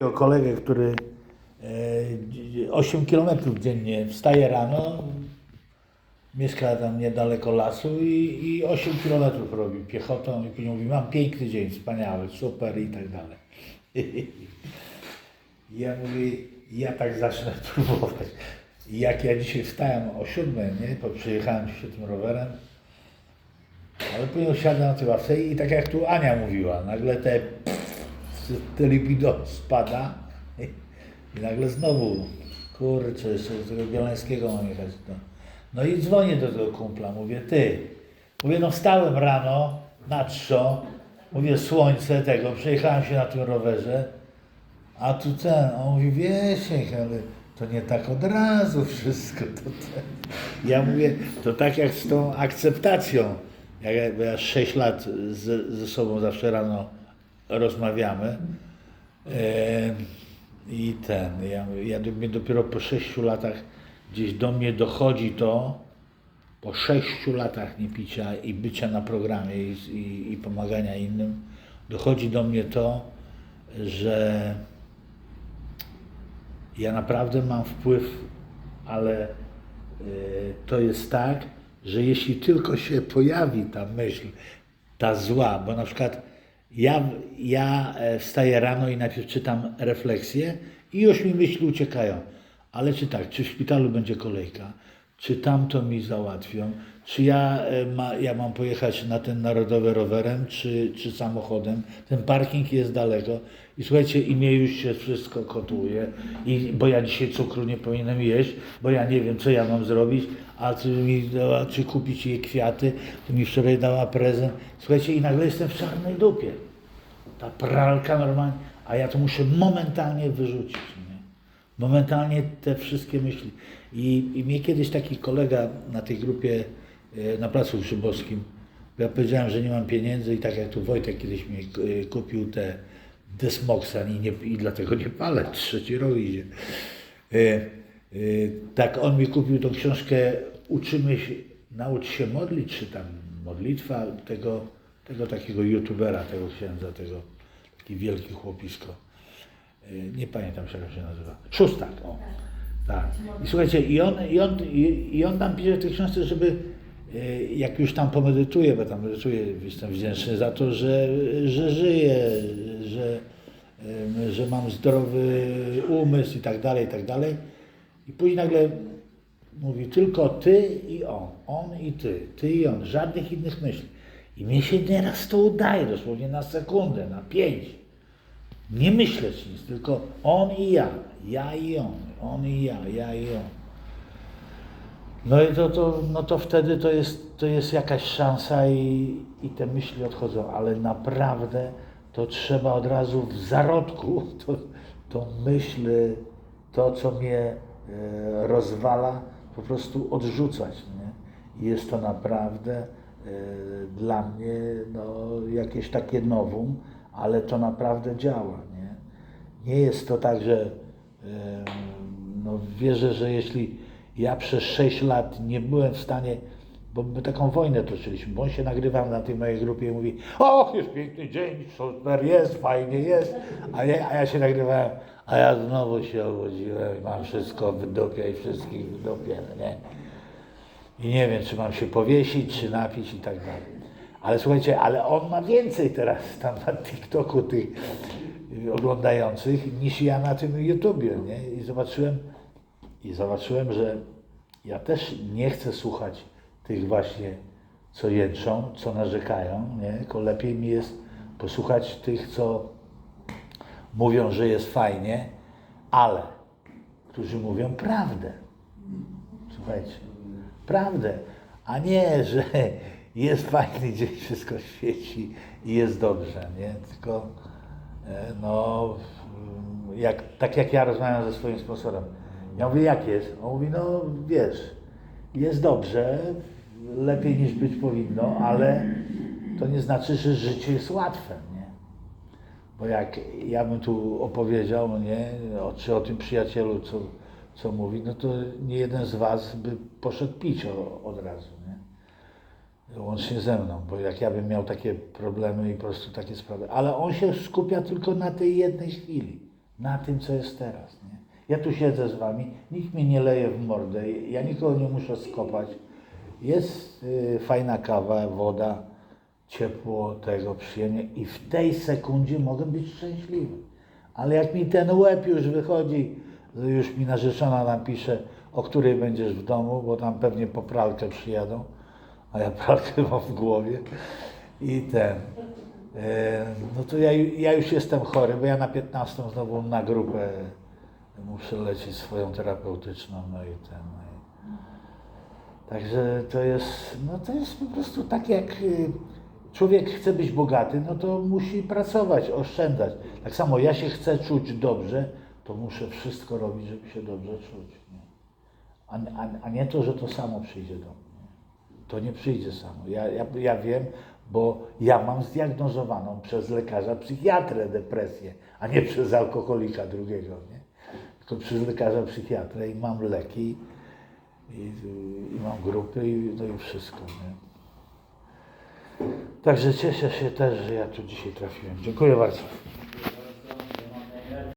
O kolegę, który e, 8 km dziennie wstaje rano, mieszka tam niedaleko lasu i, i 8 km robi piechotą i później mówi, mam piękny dzień, wspaniały, super i tak dalej. Ja mówię, ja tak zacznę próbować. I jak ja dzisiaj wstałem o 7, nie, bo przyjechałem się tym rowerem, ale później siadam na tej ławce i tak jak tu Ania mówiła, nagle te, te libido spada i, nagle znowu, kurczę, jeszcze do tego Bielańskiego mam jechać. No. no i dzwonię do tego kumpla, mówię, ty, mówię, no wstałem rano na trzo, mówię, słońce tego, przejechałem się na tym rowerze, a tu ten, on mówi, Wiesiek, ale to nie tak od razu wszystko. To ten. Ja mówię, to tak jak z tą akceptacją. Jak ja 6 lat ze sobą zawsze rano rozmawiamy. E, I ten, ja, ja do- dopiero po 6 latach gdzieś do mnie dochodzi to, po 6 latach niepicia i bycia na programie i, i, i pomagania innym, dochodzi do mnie to, że ja naprawdę mam wpływ, ale y, to jest tak, że jeśli tylko się pojawi ta myśl, ta zła, bo na przykład ja, ja e, wstaję rano i najpierw czytam refleksję i już mi myśli uciekają. Ale czy tak, czy w szpitalu będzie kolejka, czy tamto mi załatwią, czy ja, e, ma, ja mam pojechać na ten narodowy rowerem, czy, czy samochodem. Ten parking jest daleko i słuchajcie, i już się wszystko kotuje, i, bo ja dzisiaj cukru nie powinienem jeść, bo ja nie wiem, co ja mam zrobić, a czy mi dała, czy kupić jej kwiaty, to mi wczoraj dała prezent. Słuchajcie, i nagle jestem w czarnej dupie. Ta pralka normalnie, a ja to muszę momentalnie wyrzucić. Nie? Momentalnie te wszystkie myśli. I, I mnie kiedyś taki kolega na tej grupie e, na Placu Grzybowskim, bo ja powiedziałem, że nie mam pieniędzy i tak jak tu Wojtek kiedyś mi e, kupił te Desmoxan i, nie, i dlatego nie palę, trzeci rok idzie. E, tak on mi kupił tą książkę Uczymy się, naucz się modlić, czy tam modlitwa tego, tego takiego youtubera, tego księdza, tego, taki wielki chłopisko. Nie pamiętam jak się nazywa. Szóstak, o. Tak. I słuchajcie, i on, i on, i, on tam pisze w tej książce, żeby e, jak już tam pomedytuję, bo tam medytuję, jestem wdzięczny za to, że, że żyję, że, że mam zdrowy umysł i tak dalej, i tak dalej. I później nagle mówi tylko ty i on, on i ty, ty i on, żadnych innych myśli. I mnie się nieraz to udaje, dosłownie na sekundę, na pięć. Nie myśleć nic, tylko on i ja, ja i on, on i ja, ja i on. No i to, to, no to wtedy to jest, to jest jakaś szansa i, i te myśli odchodzą, ale naprawdę to trzeba od razu w zarodku to, tą myśl, to co mnie e, rozwala, po prostu odrzucać. Nie? I jest to naprawdę e, dla mnie no, jakieś takie nowum, ale to naprawdę działa. Nie, nie jest to tak, że no, wierzę, że jeśli ja przez 6 lat nie byłem w stanie, bo my taką wojnę toczyliśmy, bo on się nagrywał na tej mojej grupie i mówi, o, jest piękny dzień, super jest, fajnie jest, a ja, a ja się nagrywałem, a ja znowu się obudziłem i mam wszystko w dupie i wszystkich w dupie, no nie? I nie wiem, czy mam się powiesić, czy napić i tak dalej. Ale słuchajcie, ale on ma więcej teraz tam na TikToku tych oglądających niż ja na tym YouTubie, nie? I zobaczyłem, i zobaczyłem, że ja też nie chcę słuchać tych właśnie, co jęczą, co narzekają, nie? Tylko lepiej mi jest posłuchać tych, co mówią, że jest fajnie, ale którzy mówią prawdę. Słuchajcie, prawdę, a nie, że jest fajny dzień, wszystko świeci i jest dobrze, nie? Tylko e, no, jak, tak jak ja rozmawiam ze swoim sponsorem. Ja mówię, jak jest? On mówi, no wiesz, jest dobrze, lepiej niż być powinno, ale to nie znaczy, że życie jest łatwe, nie? Bo jak ja bym tu opowiedział, nie, o, czy o tym przyjacielu, co, co mówi, no to nie jeden z was by poszedł pić o, od razu, nie? Łącznie ze mną, bo jak ja bym miał takie problemy i po prostu takie sprawy. Ale on się skupia tylko na tej jednej chwili. na tym, co jest teraz. Nie? Ja tu siedzę z wami, nikt mnie nie leje w mordę, ja nikogo nie muszę skopać. Jest y, fajna kawa, woda, ciepło tego, przyjemnie i w tej sekundzie mogę być szczęśliwy. Ale jak mi ten łeb już wychodzi, już mi narzeczona napisze, o której będziesz w domu, bo tam pewnie po pralkę przyjadą, a ja pralkę mam w głowie i ten. e, No to ja, ja już jestem chory, bo ja na 15 znowu na grupę muszę lecieć swoją terapeutyczną, no i ten. No. Także to jest, no to jest po prostu tak jak y, człowiek chce być bogaty, no to musi pracować, oszczędzać. Tak samo ja się chcę czuć dobrze, to muszę wszystko robić, żeby się dobrze czuć. Nie? A, a, a nie to, że to samo przyjdzie do mnie. To nie przyjdzie samo. Ja, ja, ja wiem, bo ja mam zdiagnozowaną przez lekarza psychiatrę depresję, a nie przez alkoholika drugiego, nie? Tylko przez lekarza psychiatrę i mam leki i, i mam grupy i, no i wszystko, nie? Także cieszę się też, że ja tu dzisiaj trafiłem. Dziękuję bardzo.